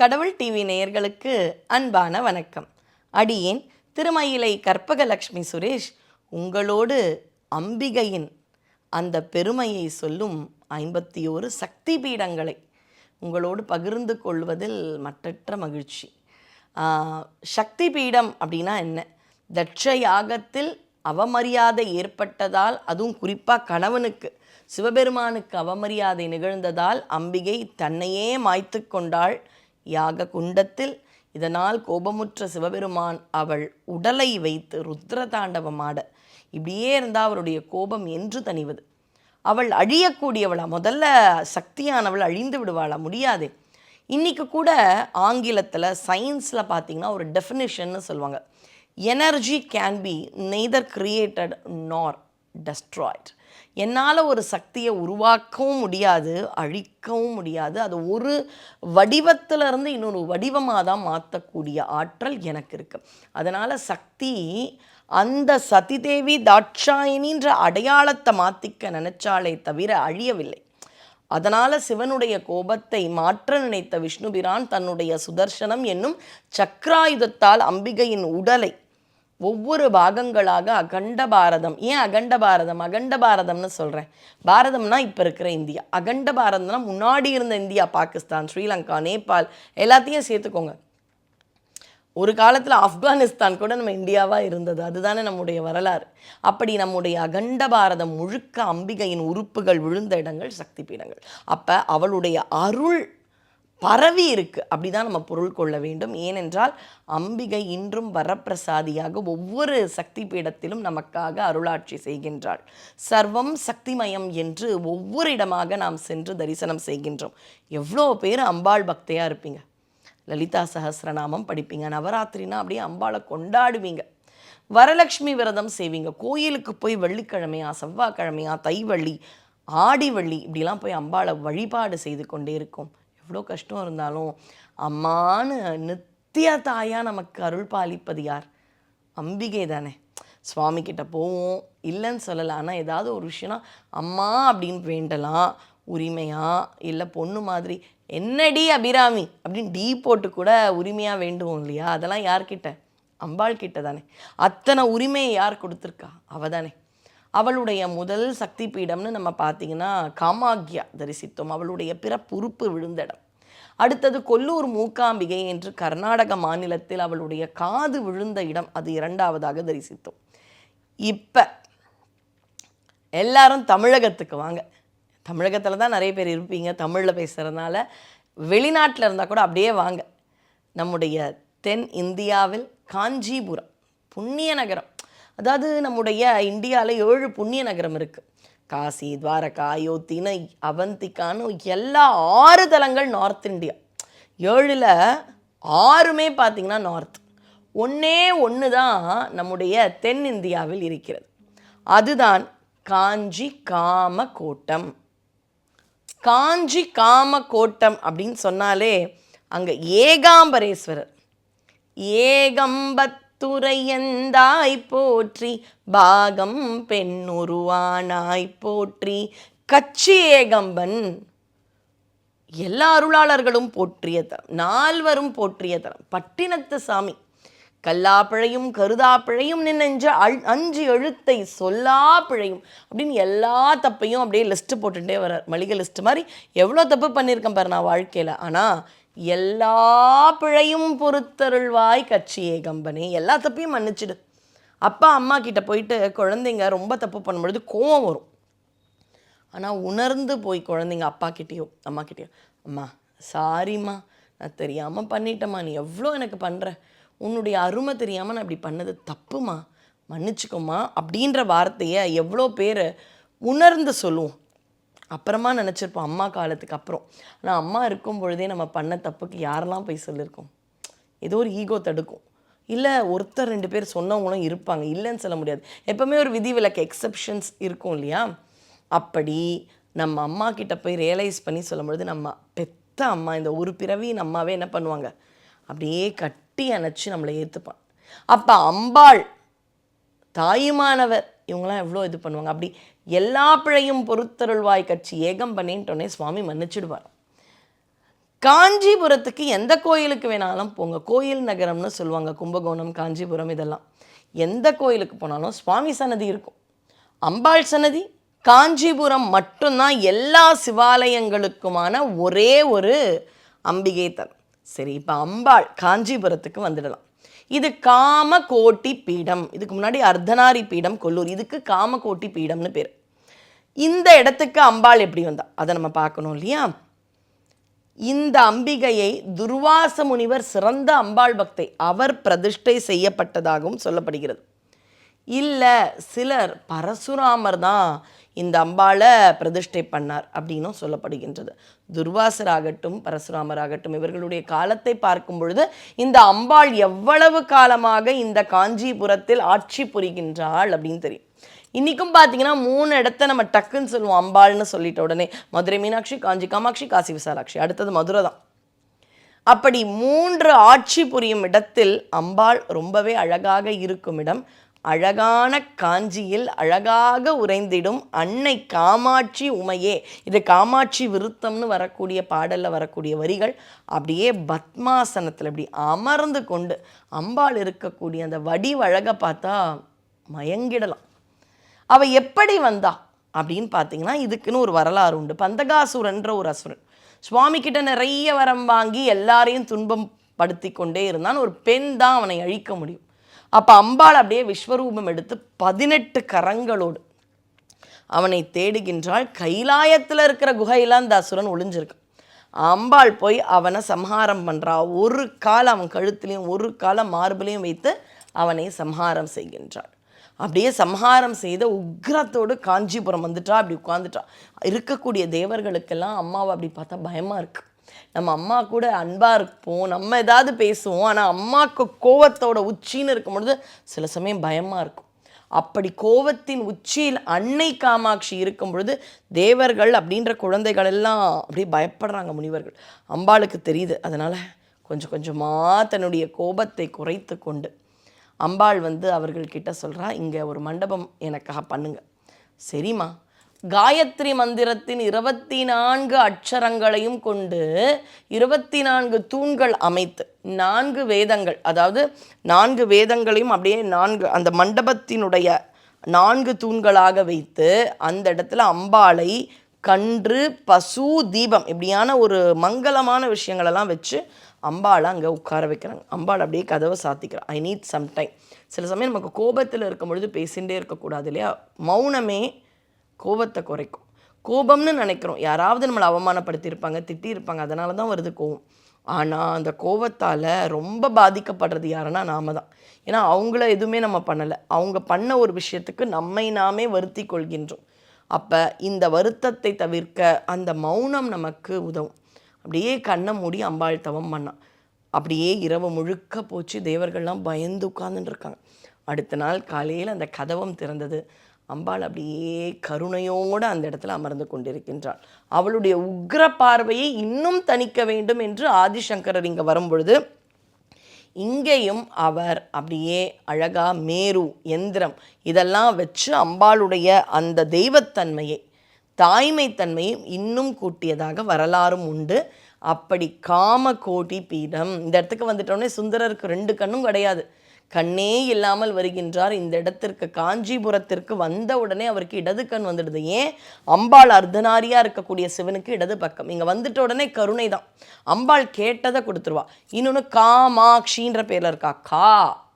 கடவுள் டிவி நேயர்களுக்கு அன்பான வணக்கம். அடியேன் திருமயிலை கற்பகலக்ஷ்மி சுரேஷ் உங்களோடு அம்பிகையின் அந்த பெருமையை சொல்லும் ஐம்பத்தி ஒரு சக்தி பீடங்களை உங்களோடு பகிர்ந்து கொள்வதில் மற்றற்ற மகிழ்ச்சி. சக்தி பீடம் அப்படின்னா என்ன? தட்ச யாகத்தில் அவமரியாதை ஏற்பட்டதால் அதுவும் குறிப்பாக கணவனுக்கு சிவபெருமானுக்கு அவமரியாதை நிகழ்ந்ததால் அம்பிகை தன்னையே மாய்த்து கொண்டாள். யாக குண்டத்தில் இதனால் கோபமுற்ற சிவபெருமான் அவள் உடலை வைத்து ருத்ர தாண்டவமாட இப்படியே இருந்தால் அவருடைய கோபம் என்று தணிவது. அவள் அழியக்கூடியவளா? முதல்ல சக்தியானவள் அழிந்து விடுவாளா? முடியாது. இன்னைக்கு கூட ஆங்கிலத்தில் சயின்ஸில் பார்த்தீங்கன்னா ஒரு டெஃபினிஷன்னு சொல்லுவாங்க. Energy can be neither created nor destroyed என்னால் ஒரு சக்தியை உருவாக்கவும் முடியாது அழிக்கவும் முடியாது. அது ஒரு வடிவத்திலிருந்து இன்னொரு வடிவமாக தான் மாற்றக்கூடிய ஆற்றல் எனக்கு இருக்குது அதனால் சக்தி அந்த சதிதேவி தாட்சாயினின்ற அடையாளத்தை மாற்றிக்க நினைச்சாலே தவிர அழியவில்லை. அதனால் சிவனுடைய கோபத்தை மாற்ற நினைத்த விஷ்ணுபிரான் தன்னுடைய சுதர்சனம் என்னும் சக்ராயுதத்தால் அம்பிகையின் உடலை ஒவ்வொரு பாகங்களாக அகண்ட பாரதம். ஏன் அகண்ட பாரதம்? அகண்ட பாரதம்னு சொல்கிறேன் பாரதம்னா இப்போ இருக்கிற இந்தியா. அகண்ட பாரதம்னா முன்னாடி இருந்த இந்தியா பாகிஸ்தான் ஸ்ரீலங்கா நேபாள் எல்லாத்தையும் சேர்த்துக்கோங்க. ஒரு காலத்தில் ஆப்கானிஸ்தான் கூட நம்ம இந்தியாவாக இருந்தது. அதுதானே நம்முடைய வரலாறு. அப்படி நம்முடைய அகண்ட பாரதம் முழுக்க அம்பிகையின் உறுப்புகள் விழுந்த இடங்கள் சக்தி பீடங்கள் அப்போ அவளுடைய அருள் பரவி இருக்கு. அப்படிதான் நம்ம பொருள் கொள்ள வேண்டும். ஏனென்றால் அம்பிகை இன்றும் வரப்பிரசாதியாக ஒவ்வொரு சக்தி பீடத்திலும் நமக்காக அருளாட்சி செய்கின்றாள். சர்வம் சக்திமயம் என்று ஒவ்வொரு இடமாக நாம் சென்று தரிசனம் செய்கின்றோம். எவ்வளோ பேர் அம்பாள் பக்தையாக இருப்பீங்க. லலிதா சஹஸ்ரநாமம் படிப்பீங்க. நவராத்திரினா அப்படியே அம்பாளை கொண்டாடுவீங்க. வரலட்சுமி விரதம் செய்வீங்க. கோயிலுக்கு போய் வெள்ளிக்கிழமையா செவ்வாய்க்கிழமையா தைவள்ளி ஆடிவள்ளி இப்படிலாம் போய் அம்பாளை வழிபாடு செய்து கொண்டே இருக்கும். எவ்வளோ கஷ்டம் இருந்தாலும் அம்மான்னு நித்திய தாயா நமக்கு அருள் பாலிப்பது யார்? அம்பிகை தானே. சுவாமி கிட்ட போவோம். இல்லைன்னு சொல்லலை. ஆனால் ஏதாவது ஒரு விஷயம்னா அம்மா அப்படின்னு வேண்டலாம். உரிமையாக இல்லை பொண்ணு மாதிரி. என்னடி அபிராமி? அப்படின்னு டீ போட்டு கூட உரிமையாக வேண்டுவோம் இல்லையா? அதெல்லாம் யார்கிட்ட? அம்பாள் கிட்ட தானே. அத்தனை உரிமையை யார் கொடுத்துருக்கா? அவ தானே. அவளுடைய முதல் சக்தி பீடம்னு நம்ம பார்த்தீங்கன்னா காமாக்யா தரிசித்தோம். அவளுடைய பிறப்புறுப்பு விழுந்த இடம் அடுத்தது கொல்லூர் மூக்காம்பிகை என்று கர்நாடக மாநிலத்தில் அவளுடைய காது விழுந்த இடம் அது இரண்டாவதாக தரிசித்தோம். இப்போ எல்லாரும் தமிழகத்துக்கு வாங்க. தமிழகத்தில் தான் நிறைய பேர் இருப்பீங்க தமிழில் பேசுகிறதுனால வெளிநாட்டில் இருந்தால் கூட அப்படியே வாங்க. நம்முடைய தென் இந்தியாவில் காஞ்சிபுரம் புண்ணிய நகரம். அதாவது நம்முடைய இந்தியாவில் ஏழு புண்ணிய நகரம் இருக்குது காசி துவாரகா அயோத்தின்னு அவந்திக்கான்னு எல்லா ஆறு தலங்கள் நார்த் இந்தியா. ஏழில் ஆறுமே பார்த்திங்கன்னா நார்த் ஒன்றே ஒன்று தான் நம்முடைய தென் இந்தியாவில் இருக்கிறது. அதுதான் காஞ்சி காமகோட்டம். காஞ்சி காமகோட்டம் அப்படின்னு சொன்னாலே அங்கே ஏகாம்பரேஸ்வரர். துறையந்தாய் போற்றி பாகம் பெண்ணுருவானாய் போற்றி கச்சி ஏகம்பன் எல்லா அருளாளர்களும் போற்றிய தரம் நால்வரும் போற்றிய தரம். பட்டினத்து சாமி கல்லாப்பிழையும் கருதாப்பிழையும் நின்னஞ்ச அழ் அஞ்சு எழுத்தை சொல்லா பிழையும் அப்படின்னு எல்லா தப்பையும் அப்படியே லிஸ்ட்டு போட்டுட்டே வர்றார். மளிகை லிஸ்ட் மாதிரி எவ்வளோ தப்பு பண்ணியிருக்கேன் பாரு நான் வாழ்க்கையில். ஆனால் எல்லா பிழையும் பொறுத்தருள்வாய் கட்சி ஏகம்பனே எல்லா தப்பையும் மன்னிச்சிடு. அப்பா அம்மா கிட்ட போயிட்டு குழந்தைங்க ரொம்ப தப்பு பண்ணும்பொழுது கோவம் வரும். ஆனால் உணர்ந்து போய் குழந்தைங்க அப்பா கிட்டேயோ அம்மா கிட்டேயோ அம்மா சாரிம்மா நான் தெரியாமல் பண்ணிட்டேம்மா. நீ எவ்வளோ எனக்கு பண்ணுற உன்னுடைய அருமை தெரியாமல் நான் இப்படி பண்ணது தப்புமா மன்னிச்சுக்கோமா அப்படின்ற வார்த்தையை எவ்வளோ பேர் உணர்ந்து சொல்லுவோம். அப்புறமா நினச்சிருப்போம் அம்மா காலத்துக்கு அப்புறம். ஆனால் அம்மா இருக்கும் பொழுதே நம்ம பண்ண தப்புக்கு யாரெல்லாம் போய் சொல்லியிருக்கோம் ஏதோ ஒரு ஈகோ தடுக்கும். இல்லை ஒருத்தர் ரெண்டு பேர் சொன்னவங்களும் இருப்பாங்க. இல்லைன்னு சொல்ல முடியாது. எப்போவுமே ஒரு விதிவிலக்கு எக்ஸப்ஷன்ஸ் இருக்கும் இல்லையா? அப்படி நம்ம அம்மா கிட்ட போய் ரியலைஸ் பண்ணி சொல்லும்பொழுது நம்ம பெத்த அம்மா இந்த ஒரு பிறவியின் அம்மாவே என்ன பண்ணுவாங்க? அப்படியே கட்டி அணைச்சி நம்மளை ஏற்றுப்பான் அப்போ அம்பாள் தாயுமானவர் இவங்களாம் எவ்வளோ இது பண்ணுவாங்க? அப்படி எல்லா பிழையும் பொறுத்தருள்வாய் கட்சி ஏகம் பண்ணின்ட்டோன்னே சுவாமி மன்னிச்சிடுவார். காஞ்சிபுரத்துக்கு எந்த கோயிலுக்கு வேணாலும் போங்க. கோயில் நகரம்னு சொல்லுவாங்க. கும்பகோணம் காஞ்சிபுரம் இதெல்லாம். எந்த கோயிலுக்கு போனாலும் சுவாமி சன்னதி இருக்கும். அம்பாள் சன்னதி காஞ்சிபுரம் மட்டும்தான் எல்லா சிவாலயங்களுக்குமான ஒரே ஒரு அம்பிகை தலம் சரி இப்போ அம்பாள் காஞ்சிபுரத்துக்கு வந்துடலாம். இது காமகோட்டி பீடம். இதுக்கு முன்னாடி அர்த்தனாரி பீடம் கொல்லூர். இதுக்கு காமகோட்டி பீடம்னு பேர். இந்த இடத்துக்கு அம்பாள் எப்படி வந்தா? அதை நம்ம பார்க்கணும் இல்லையா? இந்த அம்பிகையை துர்வாச முனிவர் சிறந்த அம்பாள் பக்தை அவர் பிரதிஷ்டை செய்யப்பட்டதாகவும் சொல்லப்படுகிறது. இல்லை சிலர் பரசுராமர் தான் இந்த அம்பாளை பிரதிஷ்டை பண்ணார் அப்படின்னும் சொல்லப்படுகின்றது. துர்வாசராகட்டும் பரசுராமராகட்டும் இவர்களுடைய காலத்தை பார்க்கும் பொழுது இந்த அம்பாள் எவ்வளவு காலமாக இந்த காஞ்சிபுரத்தில் ஆட்சி புரிகின்றாள் அப்படின்னு தெரியும். இன்றைக்கும் பார்த்தீங்கன்னா மூணு இடத்த நம்ம டக்குன்னு சொல்லுவோம். அம்பாள்னு சொல்லிட்ட உடனே மதுரை மீனாட்சி காஞ்சி காமாட்சி காசி விசாலாட்சி. அடுத்தது மதுரை தான். அப்படி மூன்று ஆட்சி புரியும் இடத்தில் அம்பாள் ரொம்பவே அழகாக இருக்கும் இடம். அழகான காஞ்சியில் அழகாக உறைந்திடும் அன்னை காமாட்சி உமையே. இது காமாட்சி விருத்தம்னு வரக்கூடிய பாடலில் வரக்கூடிய வரிகள். அப்படியே பத்மாசனத்தில் இப்படி அமர்ந்து கொண்டு அம்பாள் இருக்கக்கூடிய அந்த வடிவழகை பார்த்தா மயங்கிடலாம். அவள் எப்படி வந்தா? அப்படின்னு பார்த்தீங்கன்னா இதுக்குன்னு ஒரு வரலாறு உண்டு. பந்தகாசுரன்ற ஒரு அசுரன். சுவாமி கிட்ட நிறைய வரம் வாங்கி எல்லாரையும் துன்பம் படுத்தி கொண்டே இருந்தான். ஒரு பெண் தான் அவனை அழிக்க முடியும். அப்போ அம்பாள் அப்படியே விஸ்வரூபம் எடுத்து பதினெட்டு கரங்களோடு அவனை தேடுகின்றாள். கைலாயத்தில் இருக்கிற குகையில் அந்த அசுரன் ஒளிஞ்சிருக்கான். அம்பாள் போய் அவனை சம்ஹாரம் பண்ணுறா ஒரு கால் அவன் கழுத்துலையும் ஒரு காலை மார்பிலையும் வைத்து அவனை சம்ஹாரம் செய்கின்றாள். அப்படியே சம்ஹாரம் செய்த உக்ரத்தோடு காஞ்சிபுரம் வந்துட்டா அப்படி உட்காந்துட்டா இருக்கக்கூடிய தேவர்களுக்கெல்லாம் அம்மாவை அப்படி பார்த்தா பயமாக இருக்குது நம்ம அம்மா கூட அன்பாக இருப்போம் நம்ம ஏதாவது பேசுவோம் ஆனால் அம்மாவுக்கு கோவத்தோட உச்சின்னு இருக்கும் பொழுது சில சமயம் பயமாக இருக்கும். அப்படி கோவத்தின் உச்சியில் அன்னை காமாட்சி இருக்கும் பொழுது தேவர்கள் அப்படின்ற குழந்தைகள் எல்லாம் அப்படியே பயப்படுறாங்க முனிவர்கள். அம்பாளுக்கு தெரியுது. அதனால் கொஞ்சம் கொஞ்சமாக தன்னுடைய கோபத்தை குறைத்து கொண்டு அம்பாள் வந்து அவர்கள்கிட்ட சொல்கிறா இங்கே ஒரு மண்டபம் எனக்காக பண்ணுங்க. சரிம்மா. காயத்ரி மந்திரத்தின் இருபத்தி நான்கு அட்சரங்களையும் கொண்டு இருபத்தி நான்கு தூண்கள் அமைத்து நான்கு வேதங்கள் அதாவது நான்கு வேதங்களையும் அப்படியே நான்கு அந்த மண்டபத்தினுடைய நான்கு தூண்களாக வைத்து அந்த இடத்துல அம்பாளை கன்று பசு தீபம் இப்படியான ஒரு மங்களமான விஷயங்களெல்லாம் வச்சு அம்பாளை அங்கே உட்கார வைக்கிறாங்க. அம்பாள் அப்படியே கதவை சாத்திக்கிறான் ஐ நீட் சம் டைம் சில சமயம் நமக்கு கோபத்தில் இருக்கும் பொழுது பேசிகிட்டே இருக்கக்கூடாது இல்லையா? மௌனமே கோபத்தை குறைக்கும். கோபம்னு நினைக்கிறோம். யாராவது நம்மளை அவமானப்படுத்தியிருப்பாங்க திட்டியிருப்பாங்க அதனால தான் வருது கோபம். ஆனால் அந்த கோபத்தால் ரொம்ப பாதிக்கப்படுறது யாருன்னா நாம தான். ஏன்னா அவங்கள எதுவுமே நம்ம பண்ணலை. அவங்க பண்ண ஒரு விஷயத்துக்கு நம்மை நாமே வருத்தி கொள்கின்றோம். அப்போ இந்த வருத்தத்தை தவிர்க்க அந்த மௌனம் நமக்கு உதவும். அப்படியே கண்ணை மூடி அம்பாள் தவம் பண்ணான். அப்படியே இரவு முழுக்க போச்சு. தேவர்கள்லாம் பயந்து உட்கார்ந்துட்டுருக்காங்க. அடுத்த நாள் காலையில் அந்த கதவம் திறந்தது. அம்பாள் அப்படியே கருணையோடு அந்த இடத்துல அமர்ந்து கொண்டிருக்கின்றாள். அவளுடைய உக்ர பார்வையை இன்னும் தணிக்க வேண்டும் என்று ஆதிசங்கரர் இங்கே வரும்பொழுது இங்கேயும் அவர் அப்படியே அழகா மேரு எந்திரம் இதெல்லாம் வச்சு அம்பாளுடைய அந்த தெய்வத்தன்மையை தாய்மைத்தன்மையும் இன்னும் கூட்டியதாக வரலாறும் உண்டு. அப்படி காம கோட்டி பீடம். இந்த இடத்துக்கு வந்துட்டோடனே சுந்தரருக்கு ரெண்டு கண்ணும் கிடையாது. கண்ணே இல்லாமல் வருகின்றார். இந்த இடத்திற்கு காஞ்சிபுரத்திற்கு வந்த உடனே அவருக்கு இடது கண் வந்துடுது. ஏன்? அம்பாள் அர்த்தனாரியாக இருக்கக்கூடிய சிவனுக்கு இடது பக்கம். இங்கே வந்துட்ட உடனே கருணை தான். அம்பாள் கேட்டதை கொடுத்துருவா. இன்னொன்று காமாட்சின்ற பேரில் இருக்கா. கா.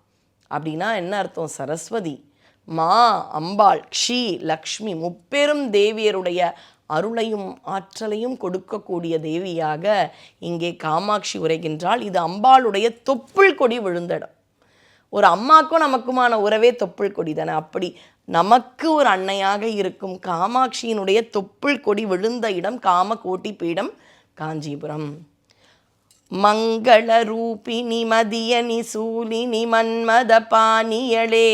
அப்படின்னா என்ன அர்த்தம்? சரஸ்வதி. மா அம்பாள் க்ஷி லக்ஷ்மி முப்பெரும் தேவியருடைய அருளையும் ஆற்றலையும் கொடுக்கக்கூடிய தேவியாக இங்கே காமாட்சி உரைகின்றாள். இது அம்பாளுடைய தொப்புள் கொடி விழுந்த இடம் ஒரு அம்மாக்கும் நமக்குமான உறவே தொப்புள் கொடி தானே. அப்படி நமக்கு ஒரு அன்னையாக இருக்கும் காமாட்சியினுடைய தொப்புள் கொடி விழுந்த இடம் காமகோட்டி பீடம் காஞ்சிபுரம். மங்கள ரூபிணி மதியனி சூலினி மன்மத பாணியளே.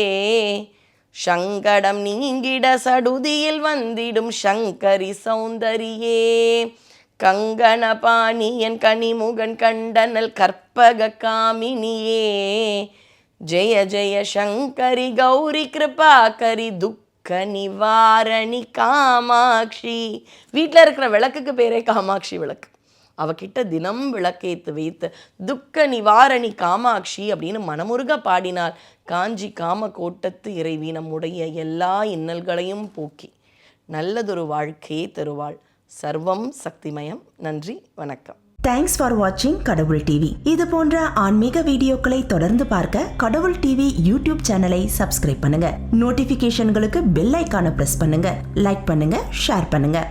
சங்கடம் நீங்கிட சடுதியில் வந்திடும் சங்கரி சௌந்தரியே. கங்கண பாணியன் கனிமுகன் கண்டனல் கற்பக காமினியே. ஜெய ஜெய சங்கரி கௌரி கிருபாகரி துக்க நிவாரணி காமாட்சி. வீட்டில் இருக்கிற விளக்குக்கு பேரே காமாட்சி விளக்கு. அவகிட்ட தினம் விளக்கேத்து வைத்து துக்க நிவாரணி காமாட்சி அப்படின்னு மனமுருக பாடினால் காஞ்சி காம கோட்டத்து இறைவி நம்முடைய எல்லா இன்னல்களையும் போக்கி நல்லதொரு வாழ்க்கையை தருவாள். சர்வம் சக்திமயம். நன்றி வணக்கம். தேங்க்ஸ் ஃபார் வாட்சிங் கடவுள் டிவி. இது போன்ற ஆன்மீக வீடியோக்களை தொடர்ந்து பார்க்க கடவுள் டிவி யூடியூப் சேனலை சப்ஸ்கிரைப் பண்ணுங்க. நோட்டிபிகேஷன்களுக்கு பெல் ஐக்கான பிரஸ் பண்ணுங்க. லைக் பண்ணுங்க ஷேர் பண்ணுங்க.